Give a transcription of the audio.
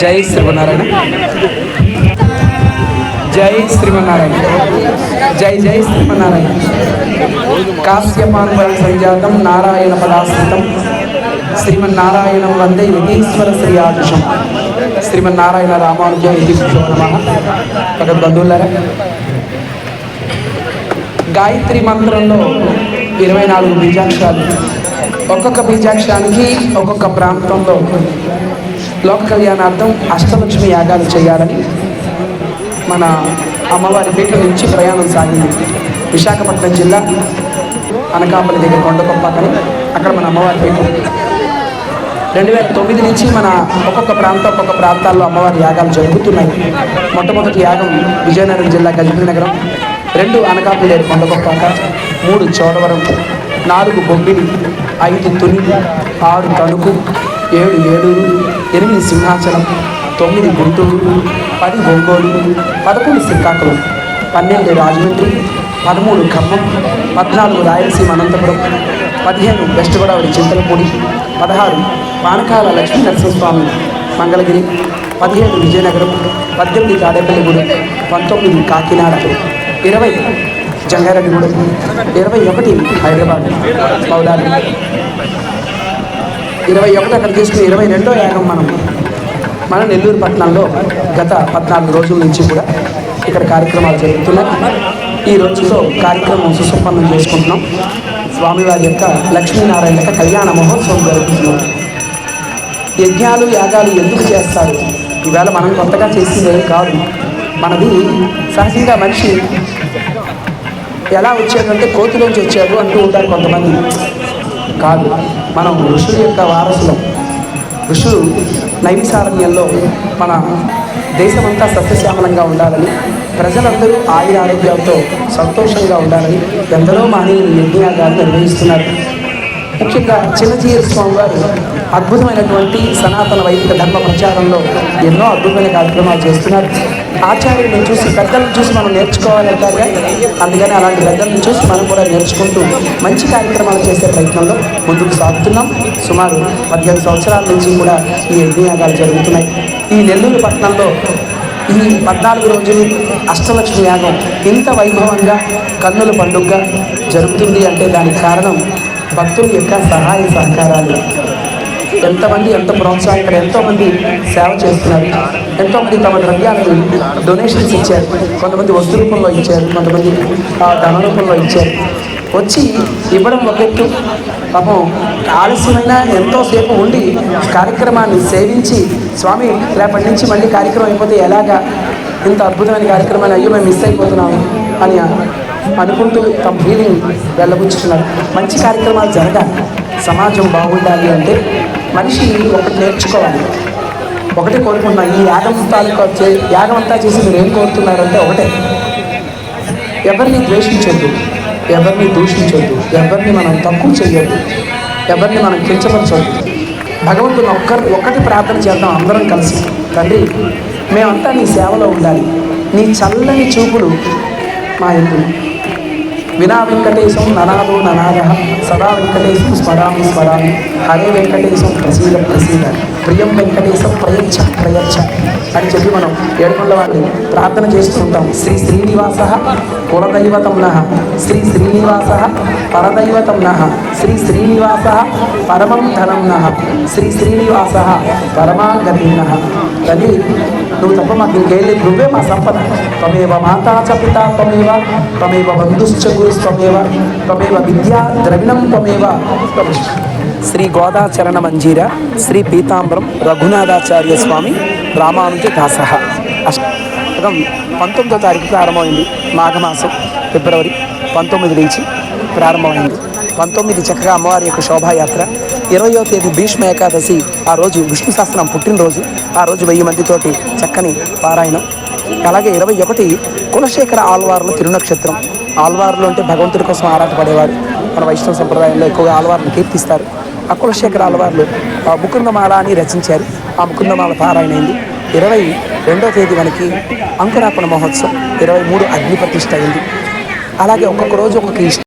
జై శ్రీమన్నారాయణ. జై శ్రీమన్నారాయణ. జై జై శ్రీమన్నారాయణ. కాశ్యపాన్వర సంజాతం నారాయణ పదాశ్రితం. శ్రీమన్నారాయణం వందే యతీశ్వర శ్రీ ఆదుషం శ్రీమన్నారాయణ రామానుజ యతీశ్వర నమ. భగవద్ గాయత్రి మంత్రంలో ఇరవై నాలుగు బీజాక్షరాలు ఒక్కొక్క బీజాక్షరానికి ఒక్కొక్క ప్రాంతంలో లోక కళ్యాణార్థం అష్టలక్ష్మి యాగాలు చేయాలని మన అమ్మవారి పీఠ నుంచి ప్రయాణం సాగింది. విశాఖపట్నం జిల్లా అనకాపల్లి దగ్గర కొండకొప్ప అక్కడ మన అమ్మవారి పీఠ. రెండు వేల తొమ్మిది నుంచి మన ఒక్కొక్క ప్రాంతం ఒక్కొక్క ప్రాంతాల్లో అమ్మవారి యాగాలు జరుగుతున్నాయి. మొట్టమొదటి యాగం విజయనగరం జిల్లా గజపతి నగరం రెండు అనకాపల్లి కొండకొప్పాక మూడు చోడవరం నాలుగు బొమ్మిడి ఐదు తుని ఆరు తణుకు ఏడు ఏలూరు ఎనిమిది సింహాచలం తొమ్మిది గుంటూరు పది ఒంగోలు పదకొండు శ్రీకాకుళం పన్నెండు రాజమండ్రి పదమూడు ఖమ్మం పద్నాలుగు రాయలసీమ అనంతపురం పదిహేను వెస్ట్ గోదావరి చింతలపూడి పదహారు పానకాల లక్ష్మీ నరసింహస్వామి మంగళగిరి పదిహేడు విజయనగరం పద్దెనిమిది తాడేపల్లిగూడెం పంతొమ్మిది కాకినాడ ఇరవై జంగారెడ్డిగూడెం ఇరవై ఒకటి హైదరాబాద్ పౌడాలి ఇరవై ఒకటి అక్కడ తీసుకుని ఇరవై రెండో యాగం మనం మన నెల్లూరు పట్టణంలో గత పద్నాలుగు రోజుల నుంచి కూడా ఇక్కడ కార్యక్రమాలు జరుగుతున్నాయి. ఈ రోజుతో కార్యక్రమం సుసంపన్నం చేసుకుంటున్నాం. స్వామివారి యొక్క లక్ష్మీనారాయణ యొక్క కళ్యాణ మహోత్సవం జరుగుతున్నాం యజ్ఞాలు యాగాలు ఎందుకు చేస్తారు? ఈవేళ మనం కొత్తగా చేసింది కాదు. మనది సహజంగా మనిషి ఎలా వచ్చాడంటే కోతిలోంచి వచ్చాడు అంటూ ఉంటారు కొంతమంది. కాదు మనం ఋషుల యొక్క వారసులం. ఋషులు నైమిసారణ్యంలో మన దేశమంతా సస్యశ్యామలంగా ఉండాలని ప్రజలందరూ ఆయుర ఆరోగ్యంతో సంతోషంగా ఉండాలని ఎందరో మహనీయులు యజ్ఞయాగాలు నిర్వహిస్తున్నారు. ముఖ్యంగా చిన్నజీర స్వామి వారు అద్భుతమైనటువంటి సనాతన వైదిక ధర్మ ప్రచారంలో ఎన్నో అద్భుతమైన కార్యక్రమాలు చేస్తున్నారు. ఆచార్యులను చూసి పెద్దలను చూసి మనం నేర్చుకోవాలంటారుగా అందుకని అలాంటి పెద్దలను చూసి మనం కూడా నేర్చుకుంటూ మంచి కార్యక్రమాలు చేసే ప్రయత్నంలో ముందుకు సాగుతున్నాం. సుమారు పదిహేను సంవత్సరాల నుంచి కూడా ఈ యజ్ఞయాగాలు జరుగుతున్నాయి. ఈ నెల్లూరు పట్టణంలో ఈ పద్నాలుగు రోజులు అష్టలక్ష్మి యాగం ఇంత వైభవంగా కన్నుల పండుగగా జరుగుతుంది అంటే దానికి కారణం భక్తుల యొక్క సహాయ సహకారాలు. ఎంతమంది ఎంత ప్రోత్సాహం ఇక్కడ ఎంతోమంది సేవ చేస్తున్నారు ఎంతోమంది తమ ద్రవ్యాలకు డొనేషన్స్ ఇచ్చారు కొంతమంది వస్తు రూపంలో ఇచ్చారు కొంతమంది ఆ, ధన రూపంలో ఇచ్చారు. వచ్చి ఇవ్వడం ఒకటి పాపం ఆలస్యమైన ఎంతోసేపు ఉండి కార్యక్రమాన్ని సేవించి స్వామి రేపటి నుంచి మళ్ళీ కార్యక్రమం అయిపోతే ఎలాగా ఇంత అద్భుతమైన కార్యక్రమాన్ని అయ్యో మేము మిస్ అయిపోతున్నాము అని అనుకుంటూ తమ ఫీలింగ్ వెళ్ళబుచ్చుతున్నారు మంచి కార్యక్రమాలు జరగాలి. సమాజం బాగుండాలి అంటే మనిషి ఒకటి నేర్చుకోవాలి. ఒకటే కోరుకుంటున్నా ఈ యాగం తాలూకా చే- యాగం అంతా చేసి మీరు ఏం కోరుతున్నారంటే ఒకటే. ఎవరిని ద్వేషించొద్దు. ఎవరిని దూషించొద్దు. ఎవరిని మనం తక్కువ చేయొద్దు ఎవరిని మనం కించపరచొద్దు. భగవంతుని ఒక్కరు ఒక్కటి ప్రార్థన చేద్దాం అందరం కలిసి. తండ్రి మేమంతా నీ సేవలో ఉండాలి. నీ చల్లని చూపులు మా ఎందు వినా వెంకటేశం ననాదో ననాద సదా వెంకటేశం స్మరామి స్మరామి హరే వెంకటేశం ప్రసీద ప్రసీద ప్రియం వెంకటేశం ప్రయచ్చ ప్రయచ్చ అని చెప్పి మనం ఏడుకొండ వారిని ప్రార్థన చేస్తూ ఉంటాం శ్రీ శ్రీనివాస కులదైవతం నహ శ్రీ శ్రీనివాస పరదైవతం నహ శ్రీ శ్రీనివాస పరమం ధనం నహ శ్రీ శ్రీనివాస పరమాగతి నః తల్లి నువ్వు తప్ప మాకు ఇంకేళ్ళి నువ్వే మా సంపద. త్వమేవ మాతా చ పితా త్వమేవ త్వమేవ బంధుశ్చ స్వమేవ త్వమేవ విద్యా ద్రవిణం త్వమేవ శ్రీ గోదాచరణ మంజీర శ్రీ పీతాంబరం రఘునాథాచార్య స్వామి రామానుజ దాస అష్టకం పంతొమ్మిదో తారీఖు ప్రారంభమైంది. మాఘమాసం ఫిబ్రవరి పంతొమ్మిది నుంచి ప్రారంభమైంది. పంతొమ్మిది చక్కగా అమ్మవారి యొక్క శోభాయాత్ర. ఇరవయో తేదీ భీష్మ ఏకాదశి ఆ రోజు విష్ణు శాస్త్రం పుట్టినరోజు. ఆ రోజు వెయ్యి మందితోటి చక్కని పారాయణం. అలాగే ఇరవై ఒకటి కులశేఖర ఆల్వార్లు తిరునక్షత్రం. ఆల్వార్లు అంటే భగవంతుడి కోసం ఆరాటపడేవారు. మన వైష్ణవ సంప్రదాయంలో ఎక్కువగా ఆల్వార్లు కీర్తిస్తారు. ఆ కులశేఖర ఆల్వార్లు ఆ ముకుందమాల అని రచించారు. ఆ ముకుందమాల పారాయణైంది ఇరవై రెండో తేదీ మనకి అంకురాపణ మహోత్సవం. ఇరవై మూడు అగ్ని ప్రతిష్ట అయింది. అలాగే ఒక్కొక్క రోజు ఒక్కొక్క ఇష్టం